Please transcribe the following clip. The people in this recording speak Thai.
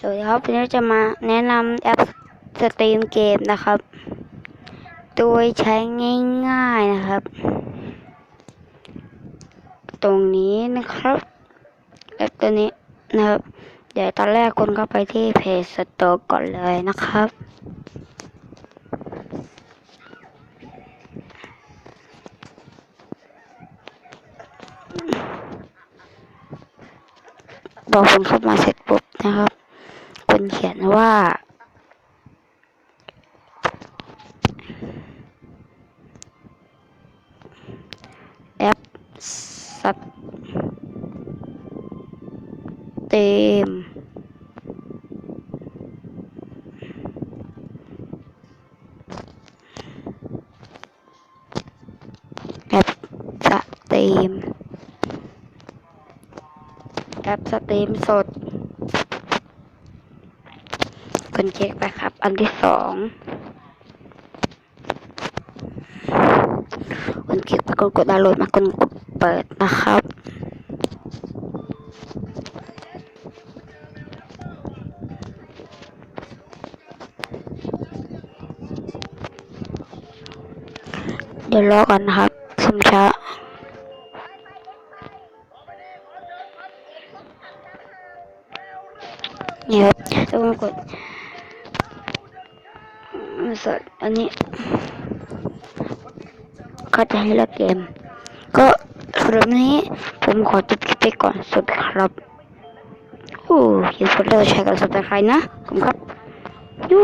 สวัสดีครับวันนี้จะมาแนะนำแอปสตรีมเกมนะครับ โดยใช้ง่ายๆนะครับ ตรงนี้นะครับ แอปตัวนี้นะครับ เดี๋ยวตอนแรกคุณก็ไปที่เพจสโตร์ก่อนเลยนะครับพอกคุณเข้ามาเสร็จปุ๊บนะครับ คุณเขียนว่าแอปสตรีมแอปสตรีมแอปสตรีมสด คุณเช็คไปครับ อันที่สองคุณคลิกไปกดกดดาวน์โหลดมาคุณกดเปิดนะครับเดี๋ยวรอก่อนนะครับสมช้านี่ครับแล้วก็กด สดอันนี้ก็จะให้เลือกเกม ก็สำหรับนี้ผมขอจบคลิปไปก่อนสวัสดีครับโอ้ยอย่าลืมกดไลค์กดแชร์กดซับสไครต์นะขอบคุณครับยู